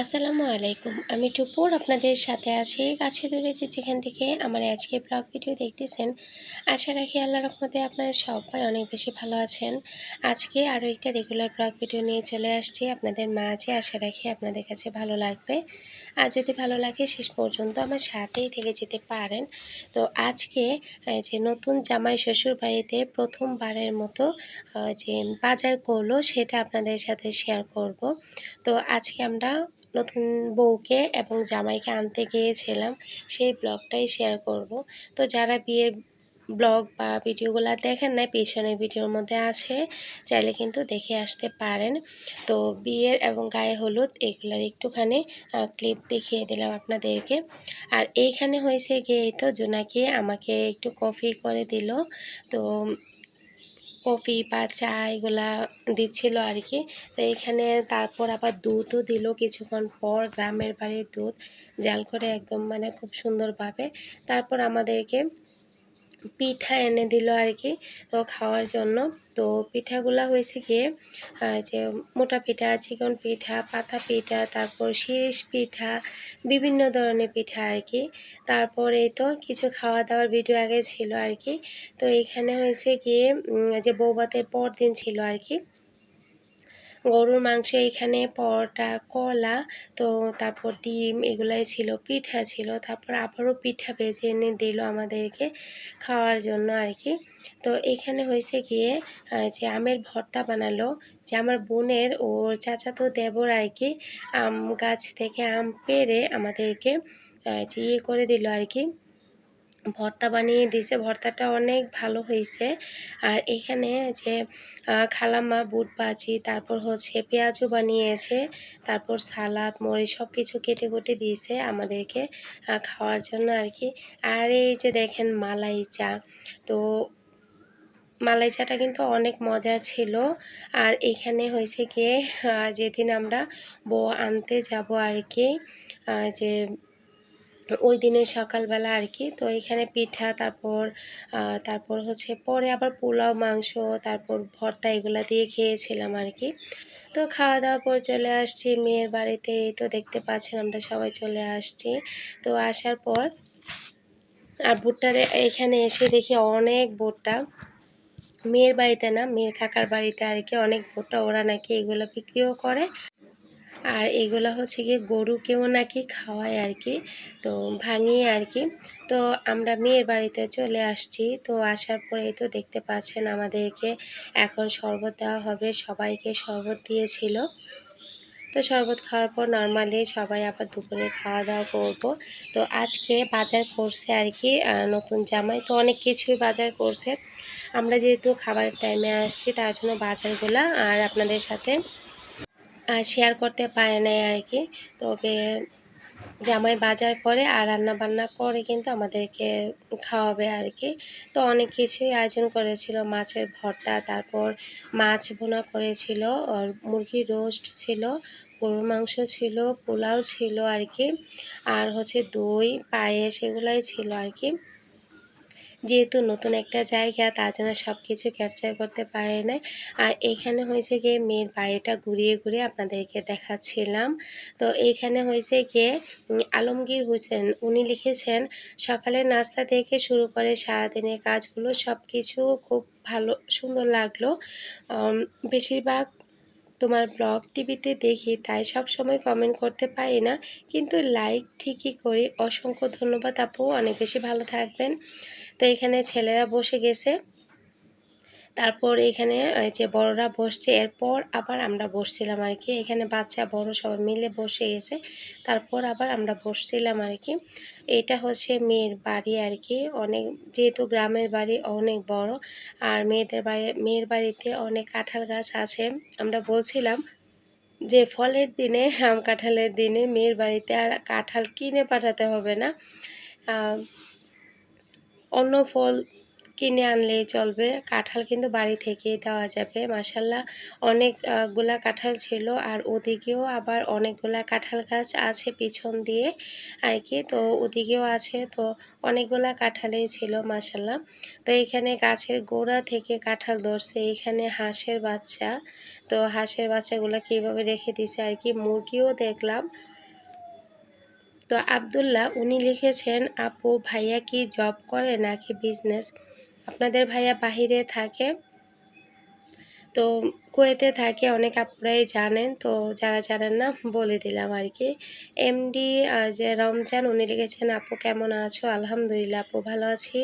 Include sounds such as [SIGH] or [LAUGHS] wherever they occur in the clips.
আসসালামু আলাইকুম। আমি টুপুর, আপনাদের সাথে আছি কাছে দূরেছি যেখান থেকে আমার আজকে ব্লগ ভিডিও দেখতেছেন। আশা রাখি আল্লাহ রহমতে আপনারা সবাই অনেক বেশি ভালো আছেন। আজকে আরও একটা রেগুলার ব্লগ ভিডিও নিয়ে চলে আসছি আপনাদের মাঝে। আশা রাখি আপনাদের কাছে ভালো লাগবে। আর যদি ভালো লাগে, শেষ পর্যন্ত আমার সাথেই থেকে যেতে পারেন। তো আজকে যে নতুন জামাই শ্বশুর বাড়িতে প্রথমবারের মতো যে বাজার করল, সেটা আপনাদের সাথে শেয়ার করব। তো আজকে আমরা নতুন বউকে এবং জামাইকে আনতে গিয়েছিলাম, সেই ব্লগটাই শেয়ার করব। তো যারা বিয়ের ব্লগ বা ভিডিওগুলো দেখেন না পিছনে ভিডিওর মধ্যে আছে, চাইলে কিন্তু দেখে আসতে পারেন। তো বিয়ের এবং গায়ে হলুদ এগুলার একটুখানি ক্লিপ দেখিয়ে দিলাম আপনাদেরকে। আর এইখানে হয়েছে গিয়ে তো জোনাকি আমাকে একটু কফি করে দিল। তো কফি বা চা এগুলা দিচ্ছিল আর কি তো এখানে তারপর আবার দুধও দিল কিছুক্ষণ পর গ্রামের বাড়ির দুধ জাল করে একদম মানে খুব সুন্দরভাবে। তারপর আমাদেরকে পিঠা এনে দিল আর কি তো খাওয়ার জন্য। তো পিঠাগুলা হয়েছে গিয়ে যে মোটা পিঠা, চিকন পিঠা, পাতা পিঠা, তারপর শিরিষ পিঠা, বিভিন্ন ধরনের পিঠা আর কি তারপরে তো কিছু খাওয়া দাওয়ার ভিডিও আগে ছিল আর কি তো এখানে হয়েছে গিয়ে যে বৌবাতের পর দিন ছিল আর কি গরুর মাংস এখানে, পরোটা, কলা, তো তারপর ডিম, এগুলাই ছিল, পিঠা ছিল। তারপর আবারও পিঠা ভেজে এনে দিল আমাদেরকে খাওয়ার জন্য আর কি তো এখানে হয়েছে গিয়ে যে আমের ভর্তা বানালো, যে আমার বোনের, ওর চাচাতো দেবর আর কি আম গাছ থেকে আম পেরে আমাদেরকে যে ইয়ে করে দিল আর কি ভর্তা বানিয়ে দিছে। ভর্তাটা অনেক ভালো হয়েছে। আর এখানে যে খালাম্মা বুট বাজি তারপর হচ্ছে পেঁয়াজও বানিয়েছে, তারপর সালাদ, মরিচ সব কিছু কেটে কুটে দিয়েছে আমাদেরকে খাওয়ার জন্য আর কি আর এই যে দেখেন মালাই চা, তো মালাই চাটা কিন্তু অনেক মজার ছিল। আর এখানে হয়েছে গিয়ে যেদিন আমরা বউ আনতে যাব আর কি যে ওই দিনে সকালবেলা আর কি। তো এখানে পিঠা, তারপর তারপর হচ্ছে পরে আবার পোলাও, মাংস, তারপর ভর্তা এগুলো দিয়ে খেয়েছিলাম আর কি। তো খাওয়া দাওয়ার পর চলে আসছি মেয়ের বাড়িতে। তো দেখতে পাচ্ছেন আমরা সবাই চলে আসছি। তো আসার পর আর ভুট্টারে এখানে এসে দেখি অনেক ভুট্টা। মেয়ের বাড়িতে না, মেয়ের কাকার বাড়িতে আর কি অনেক ভুট্টা। ওরা নাকি এগুলো বিক্রিও করে। আর এগুলো হচ্ছে গিয়ে গরুকেও নাকি খাওয়ায় আর কি তো ভাঙিয়ে আর কি তো আমরা মেয়ের বাড়িতে চলে আসছি, তো আসার পরেই তো দেখতে পাচ্ছেন আমাদেরকে এখন শরবত দেওয়া হবে, সবাইকে শরবত দিয়েছিল। তো শরবত খাওয়ার পর নর্মালি সবাই আবার দুপুরে খাওয়া দাওয়া করব। তো আজকে বাজার করছে আর কি নতুন জামাই, তো অনেক কিছুই বাজার করছে। আমরা যেহেতু খাবারের টাইমে আসছি, তার জন্য বাজারগুলো আর আপনাদের সাথে শেয়ার করতে পারে নাই আর কি তবে জামাই বাজার করে আর রান্না বান্না করে কিন্তু আমাদেরকে খাওয়াবে আর কি তো অনেক কিছুই আয়োজন করেছিল, মাছের ভর্তা, তারপর মাছ বোনা করেছিল, আর মুরগির রোস্ট ছিল, গরুর মাংস ছিল, পোলাও ছিল আর কি আর হচ্ছে দই, পায়েস এগুলাই ছিল আর কি যেহেতু নতুন একটা জায়গা, তার জন্য সব কিছু ক্যাপচার করতে পারে না। আর এখানে হয়েছে গিয়ে মেয়ের বাড়িটা ঘুরিয়ে ঘুরিয়ে আপনাদেরকে দেখাচ্ছিলাম। তো এইখানে হয়েছে গিয়ে আলমগীর হোসেন, উনি লিখেছেন সকালে নাস্তা থেকে শুরু করে সারাদিনের কাজগুলো সব কিছু খুব ভালো, সুন্দর লাগল। বেশিরভাগ তোমার ব্লগ টিভিতে দেখি, তাই সব সময় কমেন্ট করতে পারি না। কিন্তু লাইক ঠিকই করি। অসংখ্য ধন্যবাদ আপু, অনেক বেশি ভালো থাকবেন। তো এখানে ছেলেরা বসে গেছে। তারপর এখানে যে বড়রা বসছে, এরপর আবার আমরা বসছিলাম আর কি। এখানে বাচ্চা, বড় সবাই মিলে বসে গেছে। তারপর আবার আমরা বসছিলাম আর কি। এটা হচ্ছে মেয়ের বাড়ি আর কি। অনেক, যেহেতু গ্রামের বাড়ি অনেক বড়, আর মেয়েদের বাড়ি, মেয়ের বাড়িতে অনেক কাঁঠাল গাছ আছে। আমরা বলছিলাম যে ফলের দিনে, আম কাঁঠালের দিনে মেয়ের বাড়িতে আর কাঁঠাল কিনে পাঠাতে হবে না। অন্য ফল কিনে আনলেই চলবে। কাঁঠাল কিন্তু বাড়ি থেকেই দেওয়া যাবে। মাসাল্লাহ অনেকগুলা কাঁঠাল ছিল আর ওদিকেও আবার অনেকগুলা কাঁঠাল গাছ আছে পিছন দিয়ে আর কি। তো ওদিকেও আছে, তো অনেকগুলা কাঁঠালেই ছিল মাসাল্লাহ তো এখানে গাছের গোড়া থেকে কাঁঠাল ধরছে। এখানে হাঁসের বাচ্চা, তো হাঁসের বাচ্চাগুলো কীভাবে রেখে দিছে আর কি, মুরগিও দেখলাম। তো আবদুল্লাহ, উনি লিখেছেন, আপু, ভাইয়া কি জব করে নাকি বিজনেস আপনাদের ভাইয়া বাহিরে থাকে, তো কুয়েতে থাকে, অনেক আপুরাই জানেন, তো যারা জানেন না, বলে দিলাম আর কি। এমডি যে রমজান, উনি লিখেছেন, আপু, কেমন আছো? আলহামদুলিল্লাহ, আপু, ভালো আছি।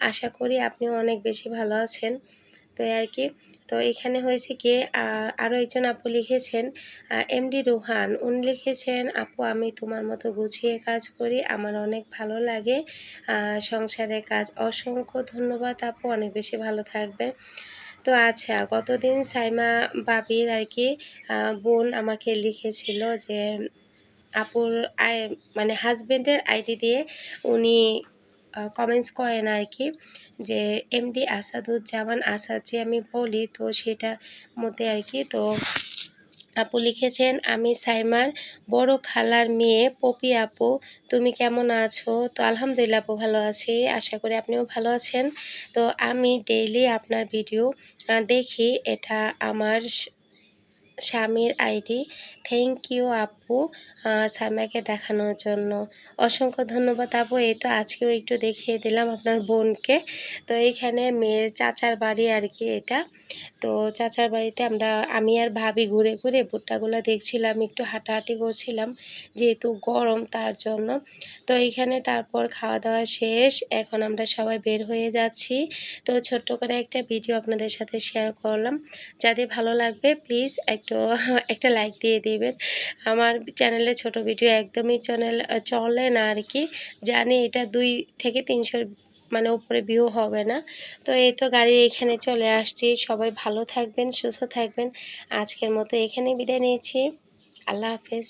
আশা করি আপনিও অনেক বেশি ভালো আছেন। তো আর কি তো এখানে হয়েছে কি আরও একজন আপু লিখেছেন এমডি রুহান। উনি লিখেছেন, আপু, আমি তোমার মতো গুছিয়ে কাজ করি, আমার অনেক ভালো লাগে সংসারের কাজ। অসংখ্য ধন্যবাদ আপু, অনেক বেশি ভালো থাকবে তো আচ্ছা গতদিন সাইমা বাবির আর কি বোন আমাকে লিখেছিল যে, আপুর মানে হাজব্যান্ডের আইডি দিয়ে উনি কমেন্টস করেন আর কি যে এমডি আসাদুজ্জামান আসাদ যে আমি বলি, তো সেটা মধ্যে আর কি, তো আপু লিখেছেন, আমি সাইমার বড় খালার মেয়ে। পপি আপু, তুমি কেমন আছো? তো আলহামদুলিল্লাহ আপু ভালো আছি, আশা করি আপনিও ভালো আছেন। তো আমি ডেইলি আপনার ভিডিও দেখি, এটা আমার স্বামীর আইডি। থ্যাংক ইউ আপু সাইমাকে দেখানোর জন্য। অসংখ্য ধন্যবাদ আপু, এই তো আজকেও একটু দেখিয়ে দিলাম আপনার বোনকে। তো এইখানে মেয়ের চাচার বাড়ি আর কি এটা। তো চাচার বাড়িতে আমরা, আমি আর ভাবি ঘুরে ঘুরে ভুট্টাগুলো দেখছিলাম, একটু হাঁটাহাঁটি করছিলাম, যেহেতু গরম তার জন্য। তো এইখানে তারপর খাওয়া দাওয়া শেষ, এখন আমরা সবাই বের হয়ে যাচ্ছি। তো ছোট্ট করে একটা ভিডিও আপনাদের সাথে শেয়ার করলাম। যাদের ভালো লাগবে প্লিজ একটু [LAUGHS] একটা লাইক দিয়ে দিবেন। আমার চ্যানেলে ছোট ভিডিও একদমই চ্যানেল চলে না আর কি। জানি এটা দুই থেকে তিনশো মানে উপরে ভিউ হবে না। তো এই তো গাড়ি এখানে চলে আসছি। সবাই ভালো থাকবেন, সুস্থ থাকবেন। আজকের মতো এখানে বিদায় নিয়েছি। আল্লাহ হাফেজ।